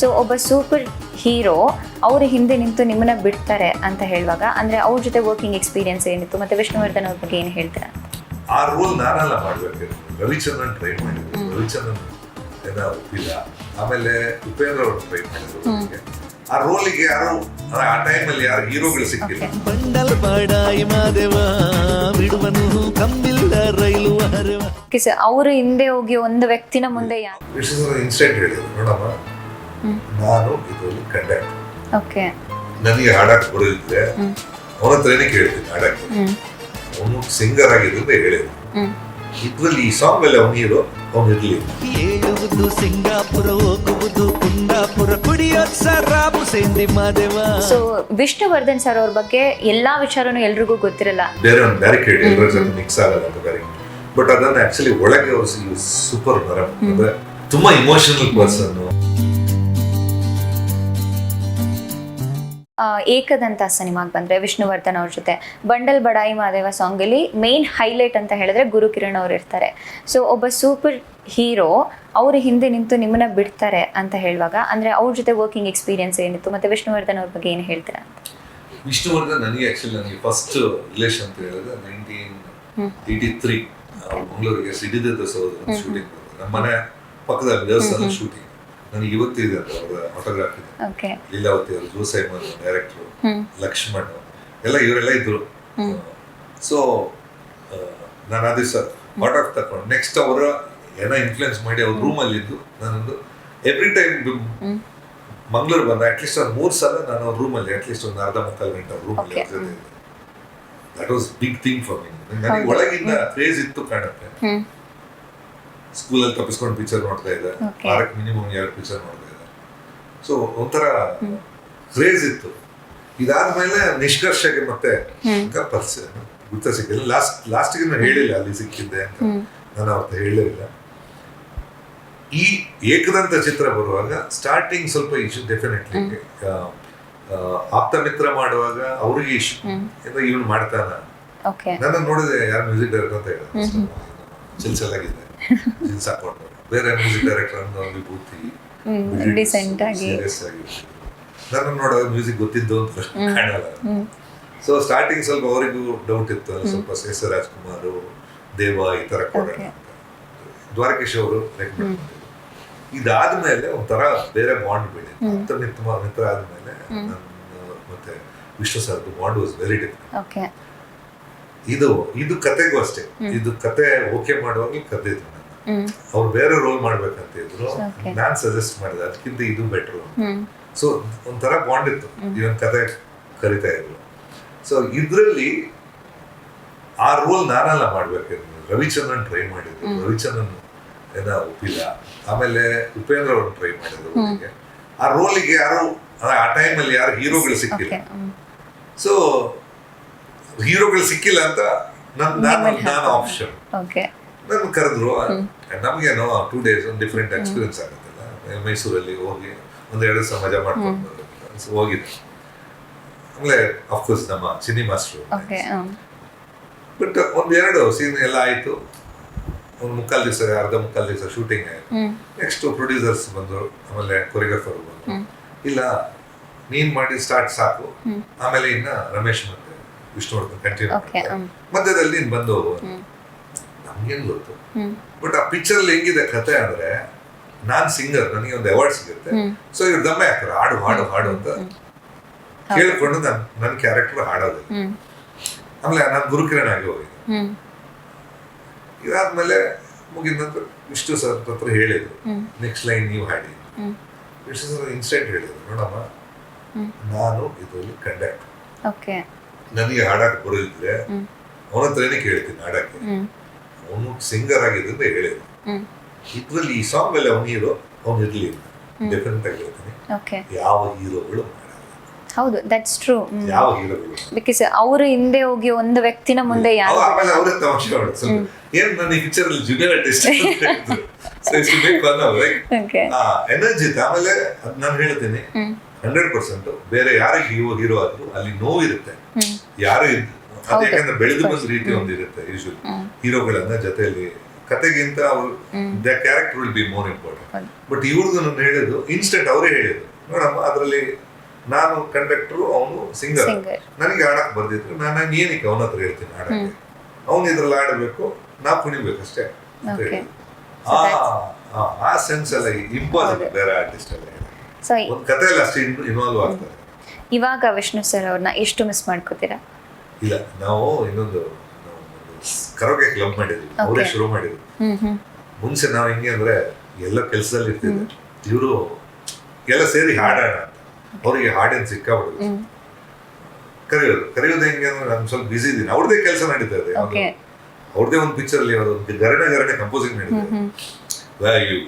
So ಒಬ್ಬ super hero ಅವ್ರ ಹಿಂದೆ ನಿಂತು ನಿಮ್ಮನ್ನ ಬಿಡ್ತಾರೆ ಅಂತ ಹೇಳುವಾಗ ಅಂದ್ರೆ ಅವ್ರ ಜೊತೆ ವರ್ಕಿಂಗ್ ಎಕ್ಸ್ಪೀರಿಯನ್ಸ್ ಏನಿತ್ತು? ಮತ್ತೆ ವಿಷ್ಣುವರ್ಧನ್ ಅವ್ರ ಬಗ್ಗೆ ಏನು ಹೇಳ್ತೀರಾ? ಆ ರೋಲ್ ನಾನಲ್ಲ ಮಾಡ್ಬೇಕು. ರವಿಚಂದ್ರನ್ ಟ್ರೈ ಮಾಡಿದ್ರು ರವಿಚಂದ್ರನ್ ಏನೋ ಒಪ್ಪಿಲ್ಲ. ಆಮೇಲೆ ಉಪೇಂದ್ರ ಅವರು ಟ್ರೈ ಮಾಡಿದ್ರು. ಆ ರೋಲಿಗೆ ಯಾರು ಆ ಟೈಮಲ್ಲಿ ಯಾರು ಹೀರೋಗಳು ಸಿಕ್ಕಿಲ್ಲ. ಬಂಡಲ್ ಬಾಡಾಯಿ ಮಾದೇವ ಬಿಡುವನು ಕಂಬಿಲ್ಲ ರೈಲು ಅವರು ಹಿಂದೆ ಹೋಗಿ ಒಂದು ವ್ಯಕ್ತಿನ ಮುಂದೆ ಯಾರು? ವಿಶ್ವೇಶ್ವರ ಇನ್ಸ್ಟೆಂಟ್ ಹೇಳಿದ್ರು. ನೋಡಮ್ಮ ನಾನು ಇದರಲ್ಲಿ ಕಂಡೆ ಓಕೆ. ನನಗೆ ಹಾಡಕ್ ಬರೋದಿದ್ರೆ ಅವನ ಹತ್ರನೇ ಕೇಳ್ತೀನಿ ಹಾಡಕ್ಕೆ. ಅವನು ಸಿಂಗರ್ ಆಗಿದ್ರಿಂದ ಹೇಳಿದ್ರು ಇದ್ರಲ್ಲಿ ಈ ಸಾಂಗ್ ಮೇಲೆ ಅವನು ಹೀರೋ ಅವನು ಇರ್ಲಿ. ಏಳುವುದು ಸಿಂಗಾಪುರ ಹೋಗುವುದು ಕುಂದಾಪುರ ಕುಡಿಯೋ ಸರಾಬು ಸೇಂದಿ ಮಾದೇವ. ಸೊ ವಿಷ್ಣುವರ್ಧನ್ ಸರ್ ಅವ್ರ ಬಗ್ಗೆ ಎಲ್ಲಾ ವಿಚಾರನೂ ಎಲ್ರಿಗೂ ಗೊತ್ತಿರಲ್ಲ. ಬೇರೆ ಒಂದು ಬ್ಯಾರಿಕೇಡ್ ಎಲ್ಲರ ಜೊತೆ ಮಿಕ್ಸ್ ಆಗಲ್ಲ ಅಂತ ಬ್ಯಾರಿಕೇಡ್ ಬಟ್ ಅದನ್ನ ಆಕ್ಚುಲಿ ಒಳಗೆ ಅವರು ಸೂಪರ್ ಬರ ಅಂದ್ರೆ ತುಂಬಾ ಇಮೋಷನಲ್ ಪರ್ಸನ್ ಏಕದಂತ ಸಿನಿಮಾಗೆ ಬಂದ್ರೆ ವಿಷ್ಣುವರ್ಧನ್ ಅವ್ರ ಜೊತೆ. ಬಂಡಲ್ ಬಡಾಯಿ ಮಾದೇವ ಸಾಂಗ್ ಅಲ್ಲಿ ಮೇನ್ ಹೈಲೈಟ್ ಅಂತ ಹೇಳಿದ್ರೆ ಗುರು ಕಿರಣ್ ಅವ್ರು ಇರ್ತಾರೆ. ಸೊ ಒಬ್ಬ ಸೂಪರ್ ಹೀರೋ ಅವ್ರ ಹಿಂದೆ ನಿಂತು ನಿಮ್ಮನ್ನ ಬಿಡ್ತಾರೆ ಅಂತ ಹೇಳುವಾಗ ಅಂದ್ರೆ ಅವ್ರ ಜೊತೆ ವರ್ಕಿಂಗ್ ಎಕ್ಸ್ಪೀರಿಯನ್ಸ್ ಏನಿತ್ತು? ಮತ್ತೆ ವಿಷ್ಣುವರ್ಧನ್ ಅವ್ರ ಬಗ್ಗೆ ಏನು ಹೇಳ್ತೀರಾ? ವಿಷ್ಣುವರ್ಧನ್ ನನಗೆ ಆಕ್ಚುಲಿ ನನಗೆ ಫಸ್ಟ್ ರಿಲೇಷನ್ ಅಂತ ಹೇಳಿದ್ರೆ ನೈನ್ಟೀನ್ ಏಯ್ಟಿ ತ್ರೀ ಮಂಗಳೂರಿಗೆ ಸಿಡಿದ ಸಹೋದರ ಶೂಟಿಂಗ್ ನಮ್ಮ ಮನೆ ಪಕ್ಕದಲ್ಲಿ ದೇವಸ್ಥಾನ ಶೂಟಿಂಗ್ ನನಗೆ ಇವತ್ತಿದೆ ಇದೆ ಅವರ ಫೋಟೋಗ್ರಾಫಿ ಇದೆ. ಓಕೆ ಲೀಲಾವತಿ ಅವರು ಜೋಸೈಮನ್ ಡೈರೆಕ್ಟ್ರು ಲಕ್ಷ್ಮಣ್ ಎಲ್ಲ ಇವರೆಲ್ಲ ಇದ್ರು. ಸೊ ನಾನು ಆ ಸರ್ ವಾಟ್ ಆಫ್ ತಕೊಂಡು. ನೆಕ್ಸ್ಟ್ ಅವರ ಏನೋ ಇನ್ಫ್ಲುಯೆನ್ಸ್ ಮಾಡಿ ಅವ್ರ ರೂಮಲ್ಲಿ ಇದ್ದು ನಾನೊಂದು ಎವ್ರಿ ಟೈಮ್ ಮಂಗ್ಳೂರು ಬಂದ ಅಟ್ಲೀಸ್ಟ್ ಒಂದು ಮೂರು ಸಲ ನಾನು ಅವ್ರ ರೂಮಲ್ಲಿ ಅಟ್ಲೀಸ್ಟ್ ಒಂದು ಅರ್ಧ ಮುಕ್ಕಾಲು ಗಂಟೆ ಅವ್ರ ರೂಮಲ್ಲಿ that was big thing for me ನನಗೆ. ಒಳಗಿಂದ ಕ್ರೇಜ್ ಇತ್ತು ಕಾಣುತ್ತೆ. ಹ್ಮ್ ಸ್ಕೂಲಲ್ಲಿ ತಪ್ಪಿಸ್ಕೊಂಡು ಪಿಕ್ಚರ್ ನೋಡ್ತಾ ಇದ್ದೆ. ಆರಕ್ ವಾರಕ್ಕೆ ಮಿನಿಮಮ್ ಎರಡು ಪಿಕ್ಚರ್ ನೋಡ್ತಾ ಇದ್ದೆ. ಸೊ ಒಂಥರ ಕ್ರೇಜ್ ಇತ್ತು. ಇದಾದ್ಮೇಲೆ ನಿಷ್ಕರ್ಷಕ್ಕೆ ಮತ್ತೆ ಪರಿಚಯ ಗುರ್ತ ಸಿಕ್ಕಿಲ್ಲ ಲಾಸ್ಟ್ ಲಾಸ್ಟ್ಗೆ ನಾನು ಹೇಳಿಲ್ಲ ಅಲ್ಲಿ ಸಿಕ್ಕಿದ್ದೆ ಅಂತ. ನಾನು ಅವತ್ತು ಹೇಳಲಿಲ್ಲ ಈ ಏಕದಂತ ಚಿತ್ರ ಬರುವಾಗ ಸ್ಟಾರ್ಟಿಂಗ್ ಸ್ವಲ್ಪ ಇಶ್ಯೂ ಡೆಫಿನೆಟ್ಲಿ ಆಪ್ತ ಮಿತ್ರ ಮಾಡುವಾಗ ಅವ್ರಿಗೆ ಇಶ್ಯೂ ಏನೋ ಇವನು ಮಾಡ್ತಾನ. ನನ್ನ ನೋಡಿದೆ ಯಾರು ಮ್ಯೂಸಿಕ್ ಡೈರೆಕ್ಟರ್ ಅಂತ ಹೇಳಿದ್ರು ಚಿಲ್ಚಲಾಗಿದೆ ಬೇರೆ ಮ್ಯೂಸಿಕ್ ಡೈರೆಕ್ಟರ್ ಅನ್ನೋ ವಿಭೂತಿ ಡಿಸೆಂಟ್ ಆಗಿ. ಸೀರಿಯಸ್ ಆಗಿ. ನನ್ನ ನೋಡೋ ಮ್ಯೂಸಿಕ್ ಗೊತ್ತಿದ್ದು ಅಂತ ಕಾಣಲ್ಲ. ಸೊ ಸ್ಟಾರ್ಟಿಂಗ್ ಸ್ವಲ್ಪ ಅವರಿಗೂ ಡೌಟ್ ಇತ್ತು ಸ್ವಲ್ಪ ಎಸ್ ರಾಜ್ಕುಮಾರ್ ದೇವ ಈ ತರ ಕೊಡೋಣ ದ್ವಾರಕೇಶ್ ಅವರು ರೆಕಮೆಂಡ್ ಇದಾದ್ಮೇಲೆ ಒಂಥರ ಬೇರೆ ಬಾಂಡ್ ಬೆಳೀತು ಅಂತ ಮಿತ್ರ ಮಿತ್ರ ಆದ್ಮೇಲೆ ನನ್ನ ಮತ್ತೆ ವಿಶ್ವ ಸರ್ದು ಬಾಂಡ್ ವಾಸ್ ವೆರಿ ಡಿಫ್ರೆಂಟ್ ಇದು ಇದು ಕತೆಗೂ ಅಷ್ಟೇ. ಇದು ಕತೆ ಓಕೆ ಮಾಡುವಾಗ ಕತೆ ಅವ್ರು ಬೇರೆ ರೋಲ್ ಮಾಡ್ಬೇಕಂತ ಇದ್ರು. ನಾನ್ ಸಜೆಸ್ಟ್ ಮಾಡಿದೆ ಅದಕ್ಕಿಂತ ಇದು ಬೆಟ್ರು ಸೊ ಒಂಥರ ಬಾಂಡ್ ಇತ್ತು ಇವನ್ ಕತೆ ಕರಿತಾ ಇದ್ರು. ಸೊ ಇದ್ರಲ್ಲಿ ಆ ರೋಲ್ ನಾನೆಲ್ಲ ಮಾಡ್ಬೇಕಿದ್ರು ರವಿಚಂದ್ರನ್ ಟ್ರೈ ಮಾಡಿದ್ರು ರವಿಚಂದ್ರನ್ ಏನ ಒಪ್ಪಿಲ್ಲ. ಆಮೇಲೆ ಉಪೇಂದ್ರ ಅವ್ರನ್ನ ಟ್ರೈ ಮಾಡಿದ್ರು ಆ ರೋಲಿಗೆ ಯಾರು ಆ ಆ ಟೈಮಲ್ಲಿ ಯಾರು ಹೀರೋಗಳು ಸಿಕ್ಕಿಲ್ಲ. ಸೊ ಹೀರೋಗಳು ಸಿಕ್ಕಿಲ್ಲ ಅಂತ ನನ್ ನಾನು ಆಪ್ಷನ್ ನನ್ನ ಕರೆದ್ರು ನಮಗೇನೋ ಟೂ ಡೇಸ್ ಒಂದು ಡಿಫ್ರೆಂಟ್ ಎಕ್ಸ್ಪೀರಿಯನ್ಸ್ ಆಗುತ್ತಲ್ಲ. ಮೈಸೂರಲ್ಲಿ ಹೋಗಿ ಒಂದು ಎರಡು ದಿವಸ ಮಜಾ ಮಾಡ್ಕೊಂಡು ಹೋಗಿದ್ವಿ. ಹೋಗಿದ್ದೆ ಆಮೇಲೆ ಅಫ್ಕೋರ್ಸ್ ನಮ್ಮ ಚಿನ್ನಿ ಮಾಸ್ಟ್ರು ಓಕೆ ಬಟ್ ಒಂದು ಎರಡು ಸೀನ್ ಎಲ್ಲ ಆಯ್ತು. ಒಂದು ಮುಕ್ಕಾಲು ದಿವಸ ಅರ್ಧ ಮುಕ್ಕಾಲು ದಿವಸ ಶೂಟಿಂಗ್ ಆಯ್ತು. ನೆಕ್ಸ್ಟ್ ಪ್ರೊಡ್ಯೂಸರ್ಸ್ ಬಂದರು ಆಮೇಲೆ ಕೊರಿಯೋಗ್ರಾಫರ್ ಬಂದರು ಇಲ್ಲ ನೀನ್ ಮಾಡಿ ಸ್ಟಾರ್ಟ್ ಸಾಕು. ಆಮೇಲೆ ಇನ್ನ ರಮೇಶ್ ಮತ್ತೆ ವಿಷ್ಣುವರ್ಧನ್ ಕಂಟಿನ್ಯೂ. ಮಧ್ಯದಲ್ಲಿ ನೀನ್ ಬಂದು ನಮ್ಗೇನ್ ಗೊತ್ತು? ಬಟ್ ಆ ಪಿಕ್ಚರ್ ಅಲ್ಲಿ ಹೆಂಗಿದೆ ಕತೆ ಅಂದ್ರೆ ನಾನ್ ಸಿಂಗರ್ ನನಗೆ ಒಂದು ಅವಾರ್ಡ್ ಸಿಗುತ್ತೆ. ಸೊ ಇವ್ರು ದಮ್ಮೆ ಹಾಕ್ತಾರೆ ಹಾಡು ಹಾಡು ಹಾಡು ಅಂತ. ಕೇಳ್ಕೊಂಡು ನನ್ ನನ್ನ ಕ್ಯಾರೆಕ್ಟರ್ ಹಾಡೋದು. ಆಮೇಲೆ ನಾನು ಗುರುಕಿರಣ್ ಆಗಿ ಹೋಗಿದ್ದೆ. ಇದಾದ್ಮೇಲೆ ಮುಗಿದ ನಂತರ ವಿಷ್ಣು ಸರ್ ಹತ್ರ ಹೇಳಿದ್ರು ನೆಕ್ಸ್ಟ್ ಲೈನ್ ನೀವು ಹಾಡಿ. ವಿಷ್ಣು ಸರ್ ಇನ್ಸ್ಟೆಂಟ್ ಹೇಳಿದ್ರು ನೋಡಮ್ಮ ನಾನು ಇದರಲ್ಲಿ ಕಂಡಕ್ಟ್ ನನಗೆ ಹಾಡಕ್ ಬರೋದಿದ್ರೆ. ಅವನ ಹತ್ರನೇ ಕೇಳ್ತೀನಿ ಹಾಡಕ್ಕೆ. ಅವನು ಸಿಂಗರ್ ಅಂತ ಹೇಳಿದ್ರು. ಇದ್ರಲ್ಲಿ ಈ ಸಾಂಗ್ ಅಲ್ಲಿ ಅವನು ಹೀರೋ ಅವನು ಇರ್ಲಿಲ್ಲ ಡಿಫರೆಂಟ್ ಆಗಿ ಹೇಳ್ತಾನೆ. ಓಕೆ ಯಾವ ಹೀರೋಗಳು ಹೌದು ದಟ್ಸ್ ಟ್ರೂ ಯಾವ ಹೀರೋಗಳು ಬಿಕಾಸ್ ಅವರು ಹಿಂದೆ ಹೋಗಿ ಒಂದು ವ್ಯಕ್ತಿನ ಮುಂದೆ ಯಾರು ಆಮೇಲೆ ಅವರೇ ತಮಾಷೆ ಮಾಡೋದು ಏನ್ ನಾನು ಈ ಪಿಕ್ಚರ್ ಅಲ್ಲಿ ಜೂನಿಯರ್ ಆರ್ಟಿಸ್ಟ್ ಅನ್ನೋ ಲೈಕ್ ಓಕೆ ಆ ಎನರ್ಜಿ ಆಮೇಲೆ ನಾನು ಹೇಳ್ತೀನಿ. ಹಂಡ್ರೆಡ್ ಪರ್ಸೆಂಟ್ ಬೇರೆ ಯಾರಿಗೆ ಹೀರೋ ಹೀರೋ ಆದ್ರೂ ಅಲ್ಲಿ ನೋವು ಇರುತ್ತೆ ಯಾರು ಇದ್- ಅದು. ಯಾಕಂದ್ರೆ ಬೆಳೆದು ಬಂದ ರೀತಿ ಒಂದಿರುತ್ತೆ ಯೂಶುವಲಿ ಹೀರೋಗಳನ್ನ ಜೊತೆಯಲ್ಲಿ ಕತೆಗಿಂತ ಅವರು the character will be more important but ಇವ್ರದ್ದು ನಾನು ಹೇಳಿದ್ದು ಇನ್ಸ್ಟೆಂಟ್ ಅವರೇ ಹೇಳಿದ್ರು ನೋಡಮ್ಮ ಅದರಲ್ಲಿ ನಾನು ಕಂಡಕ್ಟರ್ ಅವನು ಸಿಂಗರ್ ನನಗೆ ಆಡಕ್ ಬರ್ದಿದ್ರು ನಾನು ಏನಕ್ಕೆ ಅವನ ಹತ್ರ ಹೇಳ್ತೀನಿ ಆಡಕ್ಕೆ ಅವನು ಇದ್ರಲ್ಲಿ ಆಡಬೇಕು ನಾ ಕುಣಿಬೇಕು ಅಷ್ಟೇ ಅಂತ. ಆ- ಸೆನ್ಸ್ ಎಲ್ಲ ಇಂಪಾಸಿಬಲ್ ಬೇರೆ ಆರ್ಟಿಸ್ಟ್ ಎಲ್ಲ ಒಂದು ಎಲ್ಲ ಅಷ್ಟು ಇನ್ವಾಲ್ವ್ ಆಗ್ತದೆ. ಇವಾಗ ವಿಷ್ಣು ಸರ್ ಅವ್ರನ್ನ ಎಷ್ಟು ಮಿಸ್ ಮಾಡ್ಕೋತೀರಾ? ಇಲ್ಲ ನಾವು ಇನ್ನೊಂದು ಕರೋಕೆ ಕ್ಲಬ್ ಮಾಡಿದ್ವಿ ಅವರೇ ಶುರು ಮಾಡಿದ್ವಿ ಮುಂಚೆ ನಾವು ಹೆಂಗೆ ಅಂದ್ರೆ ಎಲ್ಲ ಕೆಲಸದಲ್ಲಿ ಇರ್ತಿದ್ದೆ. ಇವರು ಎಲ್ಲ ಸೇರಿ ಹಾಡೋಣ ಅಂತ. ಅವರಿಗೆ ಹಾಡಿನ ಸಿಕ್ಕಾಬಿಡುದು ಕರೆಯೋದು. ಕರೆಯೋದು ಹೆಂಗೆ ಅಂದ್ರೆ ನಾನು ಸ್ವಲ್ಪ ಬಿಸಿ ಇದ್ದೀನಿ. ಅವ್ರದೇ ಕೆಲಸ ನಡೀತಾ ಇದೆ. ಅವ್ರದೇ ಒಂದು ಪಿಕ್ಚರ್ ಅಲ್ಲಿ ಅವರು ಗರಣೆ ಗರಣೆ composing ನಡೀತಾರೆ you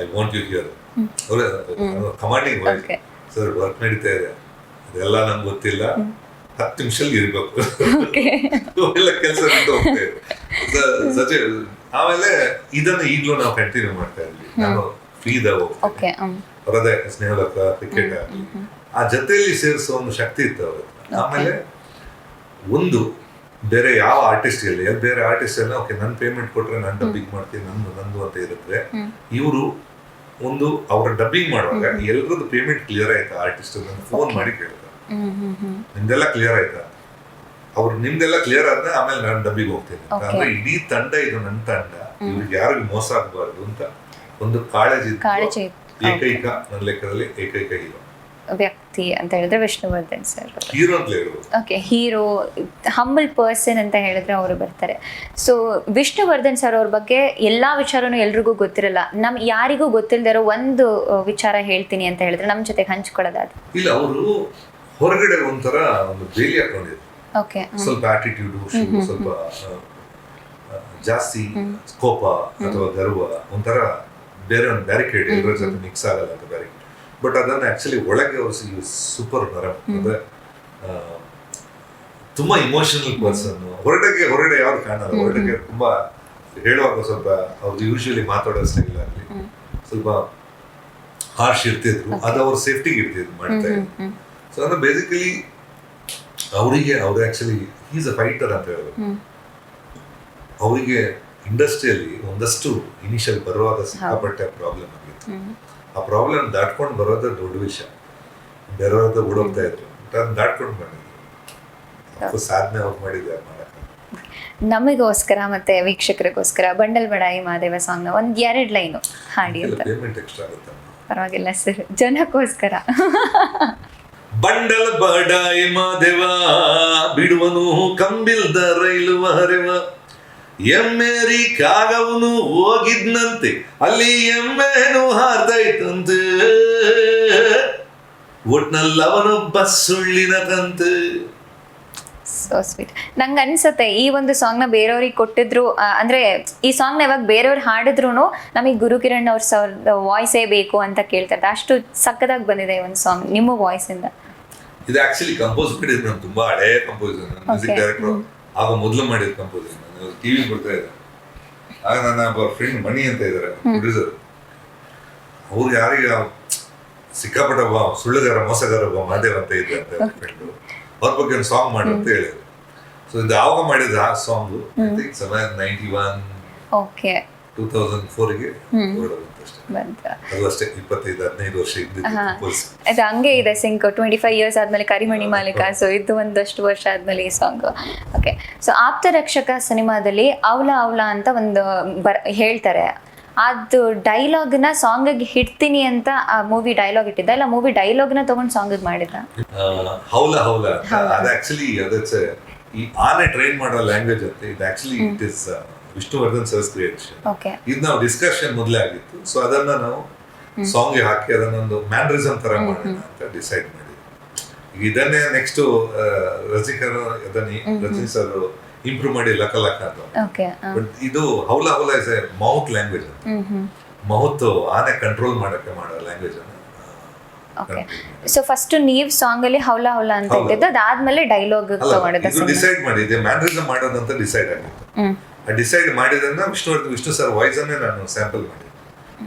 I want you here commanding sir work ನಡೀತಾ ಇದೆ. ಅದೆಲ್ಲ ನಂಗೆ ಗೊತ್ತಿಲ್ಲ. ಹತ್ತು ನಿಮಿಷಲ್ಲಿ ಇರ್ಬೇಕು. ಎಲ್ಲ ಕೆಲಸ ಆಮೇಲೆ ಇದನ್ನು ಈಗಲೂ ನಾವು ಕಂಟಿನ್ಯೂ ಮಾಡ್ತಾ ಇದ್ವಿ. ನಾನು ಫ್ರೀದಾಗ ಹೋಗ್ತೀನಿ ಅವರದೇ ಸ್ನೇಹಲಕ ಕ್ರಿಕೆಟ್ ಆ ಜೊತೆಯಲ್ಲಿ ಸೇರಿಸೋ ಒಂದು ಶಕ್ತಿ ಇತ್ತು ಅವ್ರ ಆಮೇಲೆ ಒಂದು ಬೇರೆ ಯಾವ ಆರ್ಟಿಸ್ಟ್ ಇಲ್ಲಿ ಬೇರೆ ಆರ್ಟಿಸ್ಟ್ ಎಲ್ಲ ಓಕೆ ನನ್ನ ಪೇಮೆಂಟ್ ಕೊಟ್ರೆ ನಾನು ಡಬ್ಬಿಂಗ್ ಮಾಡ್ತೀನಿ ನಂದು ನಂದು ಅಂತ ಇರುತ್ತೆ. ಇವರು ಒಂದು ಅವರ ಡಬ್ಬಿಂಗ್ ಮಾಡುವಾಗ ಎಲ್ಲರದ್ದು ಪೇಮೆಂಟ್ ಕ್ಲಿಯರ್ ಆಯ್ತಾ ಆರ್ಟಿಸ್ಟ್ ಫೋನ್ ಮಾಡಿ ಹ್ಮ್ ನಿಮ್ದೆಲ್ಲ ಕ್ಲಿಯರ್ ಆಯ್ತಾ? ಅವ್ರು ನಿಮ್ದೆಲ್ಲ ಕ್ಲಿಯರ್ ಆದ್ರೆ ಆಮೇಲೆ ನಾನು ಡಬ್ಬಿಗೆ ಹೋಗ್ತೇನೆ ಅಂದ್ರೆ ಇಡೀ ತಂಡ ಇದು ನನ್ನ ತಂಡ. ಇವ್ರಿಗೆ ಯಾರಿಗೂ ಮೋಸ ಆಗಬಾರ್ದು ಅಂತ. ಒಂದು ಕಾಳಜಿ. ಏಕೈಕ ನನ್ನ ಲೆಕ್ಕದಲ್ಲಿ ಏಕೈಕ ಹೀರೋ. ವ್ಯಕ್ತಿ ಅಂತ ಹೇಳಿದ್ರೆ ವಿಷ್ಣುವರ್ಧನ್ ಸರ್. ಹೀರೋ ಅಂತ ಹೇಳ್ಬೋದು. ಓಕೆ ಹೀರೋ ಹಂಬಲ್ ಪರ್ಸನ್ ಅಂತ ಹೇಳಿದ್ರೆ ಅವರು ಬರ್ತಾರೆ. ಸೊ ವಿಷ್ಣುವರ್ಧನ್ ಸರ್ ಅವ್ರ ಬಗ್ಗೆ ಎಲ್ಲಾ ವಿಚಾರನೂ ಎಲ್ರಿಗೂ ಗೊತ್ತಿರಲ್ಲ. ನಮ್ ಯಾರಿಗೂ ಗೊತ್ತಿಲ್ಲದೆ ಇರೋ ಒಂದು ವಿಚಾರ ಹೇಳ್ತೀನಿ ಅಂತ ಹೇಳಿದ್ರೆ ನಮ್ಮ ಜೊತೆಗೆ ಹಂಚ್ಕೊಳ್ಳೋದಾದ್ರೆ. ಇಲ್ಲ ಅವರು ಹೊರಗಡೆ ಒಂಥರ ಒಂದು ಬೇಲಿ ಹಾಕೊಂಡಿದ್ರು. ಸ್ವಲ್ಪ ಆಟಿಟ್ಯೂಡ್ ಸ್ವಲ್ಪ ಜಾಸ್ತಿ ಕೋಪ ಅಥವಾ ಗರ್ವ ಒಂಥರ ಬೇರೆ ಒಂದು ಬ್ಯಾರಿಕೇಡ್ ಎಲ್ಲರ ಜೊತೆ ಮಿಕ್ಸ್ ಆಗಲ್ಲ ಅಂತ ಬ್ಯಾರಿಕೇಡ್ ಬಟ್ ಅದನ್ನ ಆಕ್ಚುಲಿ ಒಳಗೆ ಅವರು ಸೂಪರ್ ನರಮ್ ಅಂದ್ರೆ ತುಂಬಾ ಇಮೋಷನಲ್ ಪರ್ಸನ್ ಹೊರಗಡೆ ಹೊರಗಡೆ ಯಾವ್ದು ಕಾಣಲ್ಲ. ಹೊರಗಡೆ ತುಂಬಾ ಹೇಳುವಾಗ ಸ್ವಲ್ಪ ಅವ್ರು ಯೂಶಲಿ ಮಾತಾಡೋ ಸ್ಟೈಲ್ ಆಗಲಿ ಸ್ವಲ್ಪ ಹಾರ್ಶ್ ಇರ್ತಿದ್ರು. ಅದು ಅವ್ರ ಸೇಫ್ಟಿಗೆ ಇರ್ತಿದ್ರು ಮಾಡ್ತಾ ಇದ್ರು ಸೊ ಅಂದ್ರೆ ಬೇಸಿಕಲಿ ಅವರಿಗೆ ಅವ್ರು ಆಕ್ಚುಲಿ ಈಸ್ ಅ ಫೈಟರ್ ಅಂತ ಹೇಳಿದ್ರು ಅವರಿಗೆ ಇಂಡಸ್ಟ್ರಿಯಲ್ಲಿ ಒಂದಷ್ಟು ಇನಿಷಿಯಲ್ ಬರುವಾಗ ಸಿಕ್ಕಾಪಟ್ಟೆ ಪ್ರಾಬ್ಲಮ್ ಆಗಿತ್ತು ಆ ಪ್ರಾಬ್ಲಮ್ ದಾಟ್ಕೊಂಡು ಬರೋದ್ರ ದೊಡ್ಡ ವಿಷಯ. ಬೇರೆಯವ್ರದ್ದು ಓಡೋಗ್ತಾ ಇದ್ರು. ಅದನ್ನ ದಾಟ್ಕೊಂಡು ಬಂದಿದ್ರು. ಸಾಧನೆ ಅವ್ರು ಮಾಡಿದ್ದಾರೆ ಮಾಡಕ್ಕೆ. ನಮಗೋಸ್ಕರ ಮತ್ತೆ ವೀಕ್ಷಕರಿಗೋಸ್ಕರ ಬಂಡಲ್ ಬಡಾಯಿ ಮಹಾದೇವ ಸಾಂಗ್ನ ಒಂದ್ ಎರಡ್ ಲೈನು ಹಾಡಿ ಅಂತ. ಪೇಮೆಂಟ್ ಎಕ್ಸ್ಟ್ರಾ ಆಗುತ್ತೆ ಪರವಾಗಿಲ್ಲ ಸರ್ ಜನಕ್ಕೋಸ್ಕರ. ಬಂಡಲ್ ಬಡಾಯಿ ಮಾದೇವ, ಬಿಡುವನು ಕಂಬಿಲ್ದ ರೈಲು ಹರೆವ. ಎಮ್ಮೆರಿಕಾಗವನು ಹೋಗಿದ್ನಂತೆ, ಅಲ್ಲಿ ಎಮ್ಮೆನು ಹಾರ್ದೈತಂತೆ ಒಟ್ನಲ್ಲವನು ಅವನೊಬ್ಬ ಸುಳ್ಳಿನ ಕಂತೆ. ಸೊ ಸ್ವೀಟ್ ನಂಗೆ ಅನ್ಸುತ್ತೆ, ಈ ಒಂದು ಸಾಂಗ್ನ ಬೇರೆಯವ್ರಿಗೆ ಕೊಟ್ಟಿದ್ರು ಅಂದ್ರೆ ಈ ಸಾಂಗ್ನ ಇವಾಗ ಬೇರೆಯವ್ರು ಹಾಡಿದ್ರು ನಮಗೆ ಗುರುಕಿರಣ್ ಅವ್ರ ಸರ್ ವಾಯ್ಸೇ ಬೇಕು ಅಂತ ಕೇಳ್ತಾರೆ. ಅಷ್ಟು ಸಕ್ಕದಾಗಿ ಬಂದಿದೆ ಈ ಒಂದು ಸಾಂಗ್ ನಿಮ್ಮ ವಾಯ್ಸ್ ಇಂದ ಆಕ್ಚುಲಿ ಕಂಪೋಸ್ ಮಾಡಿದ್ರು ನಾನು ತುಂಬಾ ಹಳೇ ಕಂಪೋಸರ್ ನಾನು ಮ್ಯೂಸಿಕ್ ಡೈರೆಕ್ಟರ್ ಆಗ ಮೊದಲು ಮಾಡಿದ ಕಂಪೋಸರ್ ನಾನು. ಟಿವಿ ಕೊಡ್ತಾ ಇದ್ದೆ ಆಗ ನನ್ನ ಒಬ್ಬ ಫ್ರೆಂಡ್ ಮಣಿ ಅಂತ ಇದ್ದಾರೆ ಪ್ರೊಡ್ಯೂಸರ್ ಅವ್ರು ಯಾರಿಗೆ ಸಿಕ್ಕಾಪಟ್ಟ ಬಾ ಸುಳ್ಳುಗಾರ ಮೋಸಗಾರ ಬಾ ಮಾದೇವ್ ಅಂತ ಇದ್ದೆ ಅಂತ ಫ್ರೆಂಡು ಅವ್ರ ಬಗ್ಗೆ ಒಂದು ಸಾಂಗ್ ಮಾಡು ಅಂತ ಹೇಳಿದ್ರು. ಸೊ ಇದು ಆವಾಗ ಮಾಡಿದ ಆ song I think seven ninety one okay two thousand ಫೋರ್ಗೆ ಅಷ್ಟೇ ಇಪ್ಪತ್ತೈದು ಹದಿನೈದು ವರ್ಷ ಅದು ಹಂಗೆ ಇದೆ ಸಿಂಕ್ ಟ್ವೆಂಟಿ ಫೈವ್ ಇಯರ್ಸ್ ಆದಮೇಲೆ ಕರಿಮಣಿ ಮಾಲೀಕ ಸೊ ಇದು ಒಂದಷ್ಟು ವರ್ಷ ಆದಮೇಲೆ ಈ ಸಾಂಗ್ ಓಕೆ ಸೊ ಆಪ್ತ ರಕ್ಷಕ ಸಿನಿಮಾದಲ್ಲಿ ಅವಲ ಅವಲ ಅಂತ ಒಂದು ಬರ್ ಹೇಳ್ತಾರೆ. ಅದು ಡೈಲಾಗ್ನ ಸಾಂಗಿಗೆ ಹಿಡ್ತೀನಿ ಅಂತ ಆ ಮೂವಿ ಡೈಲಾಗ್ ಇಟ್ಟಿದ್ದ? ಇಲ್ಲ ಮೂವಿ ಡೈಲಾಗ್ನ ತಗೊಂಡು ಸಾಂಗಿಗೆ ಮಾಡಿದ್ದ ಹೌಲ ಹೌಲ ಅದು ಆಕ್ಚುಲಿ ಅದಕ್ಕೆ ಈ ಆನೆ ಟ್ರೈನ್ ಮಾಡೋ ಲ್ಯಾಂಗ್ವೇಜ್ ಅಂತ ಇದು actually it is Vishnuvardhan sir creation okay ಇದು ನಾವು ಡಿಸ್ಕಷನ್ ಮೊದಲೇ ಆಗಿತ್ತು. ಸೊ ಅದನ್ನ ನಾವು ಸಾಂಗ್ ಹಾಕಿ ಅದನ್ನೊಂದು ಮ್ಯಾನ್ರಿಸಮ್ ತರ ಮಾಡೋಣ ಅಂತ ಡಿಸೈಡ್ ಮಾಡಿದ್ವಿ. ಇದನ್ನೇ ನೆಕ್ಸ್ಟ್ ರಸಿಕರು ಅದನ್ನ ರಜನಿ ಸರ್ ಇಂಪ್ರೂವ್ ಮಾಡಿ ಲಕ ಲಕ ಅಂತ. ಬಟ್ ಇದು ಹೌಲ ಹೌಲ ಇಸ್ ಎ ಮೌತ್ ಲ್ಯಾಂಗ್ವೇಜ್ ಅಂತ. ಮೌತ್ ಆನೆ ಕಂಟ್ರೋಲ್ ಮಾಡಕ್ಕೆ ಮಾಡೋ ಲ್ಯಾಂಗ್ವೇಜ್ ಅನ್ನ ಓಕೆ ಸೊ ಫಸ್ಟ್ ನೀವ್ ಸಾಂಗ್ ಅಲ್ಲಿ ಹೌಲ ಹೌಲ ಅಂತ. ಇಟ್ಟಿದ್ದು ಅದಾದ್ಮೇಲೆ ಡೈಲಾಗ್ ತಗೊಂಡಿದ್ದೆ ಡಿಸೈಡ್ ಮಾಡಿದ್ದೆ ಮ್ಯಾನ್ರಿಸಮ್ ಮಾಡೋದಂತ ಡಿಸೈಡ್ ಆಗಿತ್ತು. ಡಿಸೈಡ್ ಮಾಡಿದನ್ನ ವಿಷ್ಣುವರ್ಧನ್ ವಿಷ್ಣು ಸರ್ ವಾಯ್ಸ್ ಅನ್ನೇ ನಾನು ಸ್ಯಾಂಪಲ್ ಮಾಡಿ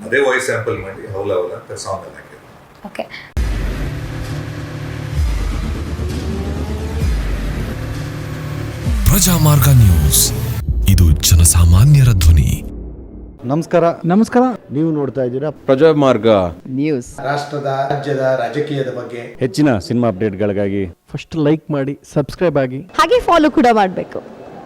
ಅದೇ ವಾಯ್ಸ್ ಸ್ಯಾಂಪಲ್ ಮಾಡಿ ಹೌಲ ಹೌಲ ಅಂತ ಸಾಂಗ್ ಅಲ್ಲಿ ಹಾಕಿದ್ದೆ. Okay Prajamarga news. ಇದು ಜನಸಾಮಾನ್ಯರ ಧ್ವನಿ. ನಮಸ್ಕಾರ. ನಮಸ್ಕಾರ. ನೀವು ನೋಡ್ತಾ ಇದ್ದೀರಾ ಪ್ರಜಾಮಾರ್ಗ ನ್ಯೂಸ್ ರಾಷ್ಟ್ರದ ರಾಜ್ಯದ ರಾಜಕೀಯದ ಬಗ್ಗೆ ಹೆಚ್ಚಿನ ಸಿನಿಮಾ ಅಪ್ಡೇಟ್ಗಳಿಗಾಗಿ ಫಸ್ಟ್ ಲೈಕ್ ಮಾಡಿ ಸಬ್ಸ್ಕ್ರೈಬ್ ಆಗಿ. ಹಾಗೆ ಫಾಲೋ ಕೂಡ ಮಾಡಬೇಕು.